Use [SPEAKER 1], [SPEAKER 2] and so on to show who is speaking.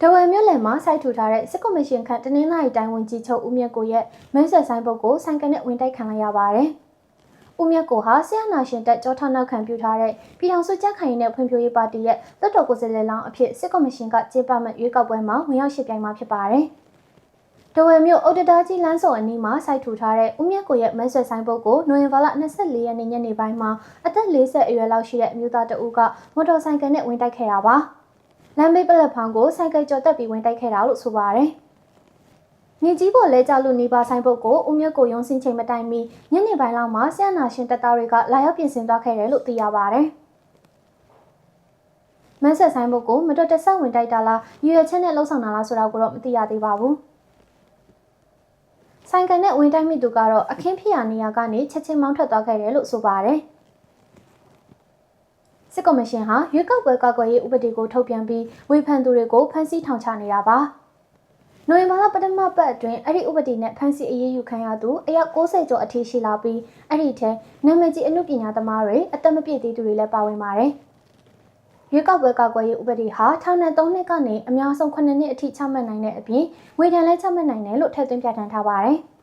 [SPEAKER 1] ။တဝယ်မြို့လယ်မှာစိုက်ထူထားတဲ့စစ်ကော်မရှင်ခန့်တနင်္လာရီတိုင်းဝန်ကြီးချုပ်ဦးမြတ်ကိုရဲ့မင်းဆက်ဆိုင်ပုတ်ကိုဆိုင်ကနဲ့ဝင်တိုက်ခံလိုက်ရပါတယ်။ဦးမြတ်ကိုဟာဆရာနာရှင်တက်ကြောထနောက်ခံပြုထားတဲ့ပြည်ထောင်စုကြက်ခိုင်နဲ့ဖွံ့ဖြိုးရေးပါတီရဲ့လွှတ်တော်ကိုယ်စားလှယ်လောင်းအဖြစ်စစ်ကော်မရှင်ကကျေပမဲ့ရွေးကောက်ပွဲမှာဝင်ရောက်ရှိပြိုင်မှာဖြစ်ပါတယ်။တဝယ်မြို့အုတ်တတားကြီးလမ်းစုံအနီးမှာစိုက်ထူထားတဲ့ဦးမြတ်ကိုရဲ့မင်းဆက်ဆိုင်ပုတ်ကိုနိုဝင်ဘာလ24ရက်နေ့ညနေပိုင်းမှာအသက်40အရွယ်လောက်ရှိတဲ့အမျိုးသားတဦးကမော်တော်ဆိုင်ကနဲ့ဝင်တိုက်ခဲ့တာပါ။ လမ်းဘေးပလက်ဖောင်းကိုဆိုင်ကယ်ကျော်တက်ပြီးဝင်တိုက်ခဲ့တာလို့ဆိုပါတယ်။မြေကြီးပေါ်လဲကျလို့နေပါဆိုင်ပုတ်ကိုဦးမြတ်ကိုရုံးစင်းချိန်မတိုင်မီညနေပိုင်းလောက်မှာဆရာနာရှင်တပ်သားတွေကလာရောက်ပြင်ဆင်သွားခဲ့တယ်လို့သိရပါတယ်။မန်းဆက်ဆိုင်ပုတ်ကိုမတော်တဆဝင်တိုက်တာလားရွေရချက်နဲ့လှုပ်ဆောင်တာလားဆိုတာကိုတော့မသိရသေးပါဘူး။ဆိုင်ကယ်နဲ့ဝင်တိုက်မိသူကတော့အခင်းဖြစ်ရာနေရာကနေချက်ချင်းမောင်းထွက်သွားခဲ့တယ်လို့ဆိုပါတယ်။ စစ်ကော်မရှင်ဟာရွေးကောက်ပွဲကောက်ကွယ်ရေးဥပဒေကိုထုတ်ပြန်ပြီးဝေဖန်သူတွေကိုဖမ်းဆီးထောင်ချနေတာပါ။နိုဝင်ဘာလပထမပတ်အတွင်းအဲ့ဒီဥပဒေနဲ့ဖမ်းဆီးအရေးယူခံရသူအယောက်60ကျော်အထိရှိလာပြီးအဲ့ဒီထဲနာမည်ကြီးအမှုပညာသမားတွေအသက်မပြည့်သေးသူတွေလည်းပါဝင်ပါတယ်။ရွေးကောက်ပွဲကောက်ကွယ်ရေးဥပဒေဟာထောင်နဲ့3နှစ်ကနေအများဆုံး9နှစ်အထိချမှတ်နိုင်တဲ့အပြင်ငွေဒဏ်လည်းချမှတ်နိုင်တယ်လို့ထည့်သွင်းပြဋ္ဌာန်းထားပါတယ်။